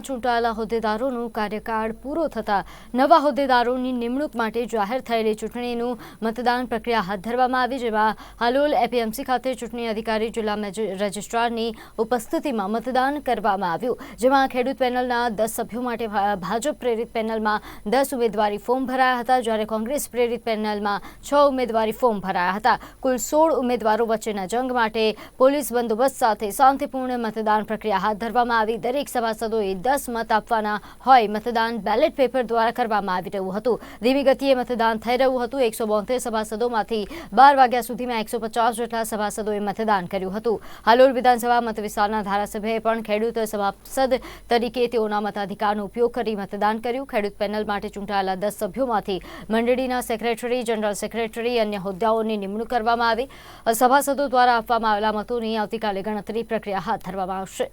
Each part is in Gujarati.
ચૂંટાયેલા હોદ્દેદારોનું કાર્યકાળ પૂરો થતાં નવા હોદ્દેદારોની નિમણૂક માટે જાહેર થયેલી ચૂંટણીનું મતદાન પ્રક્રિયા હાથ ધરવામાં આવી, જેમાં હાલોલ એપીએમસી ખાતે ચૂંટણી અધિકારી જિલ્લા રજિસ્ટ્રારની ઉપસ્થિતિમાં મતદાન કરવામાં આવ્યું, જેમાં ખેડૂત પેનલના દસ સભ્યો માટે ભાજપ પ્રેરિત પેનલમાં દસ ઉમેદવારી ફોર્મ ભરાયા હતા, જ્યારે કોંગ્રેસ પ્રેરિત પેનલમાં છ ઉમેદવારી ફોર્મ ભરાયા હતા. કુલ સોળ ઉમેદવારો વચ્ચેના જંગ માટે પોલીસ બંદોબસ્ત સાથે શાંતિપૂર્ણ મતદાન પ્રક્રિયા હાથ ધરવામાં આવી. દરેક સભાસદોએ દસ મત આપવાના હોય મતદાન બેલેટ પેપર દ્વારા કરવામાં આવી રહ્યું હતું. ધીમી ગતિએ મતદાન થઈ રહ્યું હતું. એકસો બોતેર સભાસદોમાંથી બાર વાગ્યા સુધીમાં એકસો પચાસ જેટલા સભાસદોએ મતદાન કર્યું હતું. હાલોલ વિધાનસભા મત વિસ્તારના ધારાસભ્યએ પણ ખેડૂત સભાસદ તરીકે તેઓના મતાધિકારનો ઉપયોગ કરી મતદાન કર્યું. ખેડૂત પેનલ માટે ચૂંટાયેલા દસ સભ્યોમાંથી મંડળીના સેક્રેટરી, જનરલ સેક્રેટરી, અન્ય હોદ્દાઓની નિમણૂક કરવામાં આવી. સભાસદો દ્વારા આપવામાં આવેલા મતોની આવતીકાલે ગણતરી પ્રક્રિયા હાથ ધરવામાં આવશે.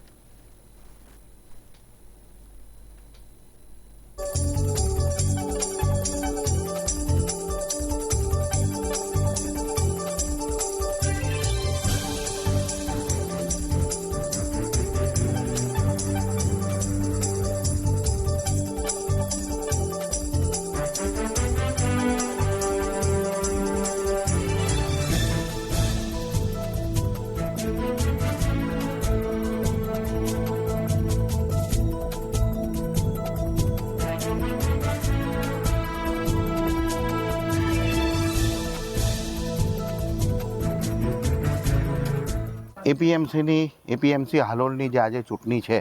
એપીએમસીની, એપીએમસી હાલોલની જે આજે ચૂંટણી છે,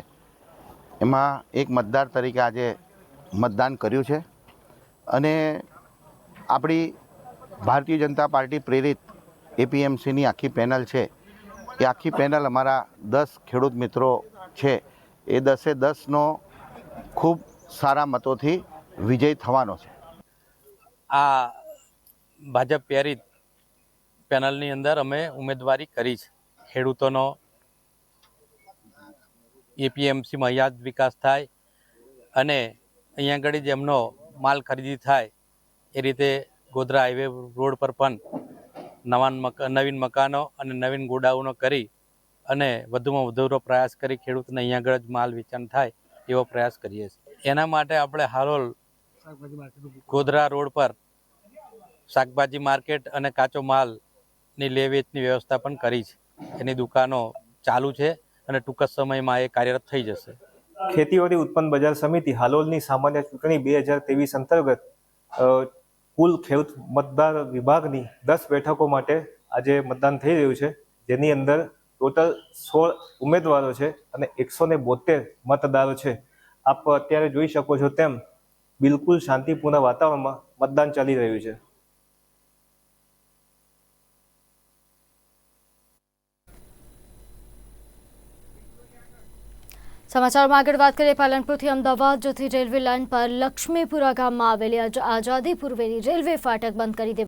એમાં એક મતદાર તરીકે આજે મતદાન કર્યું છે. અને આપણી ભારતીય જનતા પાર્ટી પ્રેરિત એપીએમસીની આખી પેનલ છે. એ આખી પેનલ અમારા દસ ખેડૂત મિત્રો છે. એ દસે દસનો ખૂબ સારા મતોથી વિજય થવાનો છે. આ ભાજપ પ્રેરિત પેનલની અંદર અમે ઉમેદવારી કરી છે. ખેડૂતોનો એપીએમસીમાં યાદ વિકાસ થાય અને અહીંયા આગળ જ એમનો માલ ખરીદી થાય એ રીતે ગોધરા હાઈવે રોડ પર પણ મકા, નવીન મકાનો અને નવીન ગોડાઉનો કરી અને વધુમાં વધુ પ્રયાસ કરી ખેડૂતને અહીંયા આગળ જ માલ વેચાણ થાય એવો પ્રયાસ કરીએ છીએ. એના માટે આપણે હાલોલ ગોધરા રોડ પર શાકભાજી માર્કેટ અને કાચો માલની લે વેચની વ્યવસ્થા પણ કરી છે. એની દુકાનો ચાલુ છે અને ટૂંક જ સમયમાં એ કાર્યરત થઈ જશે. ખેતીવાડી ઉત્પન્ન બજાર સમિતિ હાલોલની સામાન્ય ચૂંટણી બે હજાર ત્રેવીસ અંતર્ગત કુલ ખેડૂત મતદાર વિભાગની દસ બેઠકો માટે આજે મતદાન થઈ રહ્યું છે. જેની અંદર ટોટલ સોળ ઉમેદવારો છે અને એકસો ને બોતેર મતદારો છે. આપ અત્યારે જોઈ શકો છો તેમ બિલકુલ શાંતિપૂર્ણ વાતાવરણમાં મતદાન ચાલી રહ્યું છે. સમાચારમાં આગળ વાત કરીએ પાલનપુરથી અમદાવાદ જતી રેલવે લાઇન પર લક્ષ્મીપુરા ગામમાં આવેલી આઝાદી પૂર્વેની રેલવે ફાટક બંધ કરી દેવામાં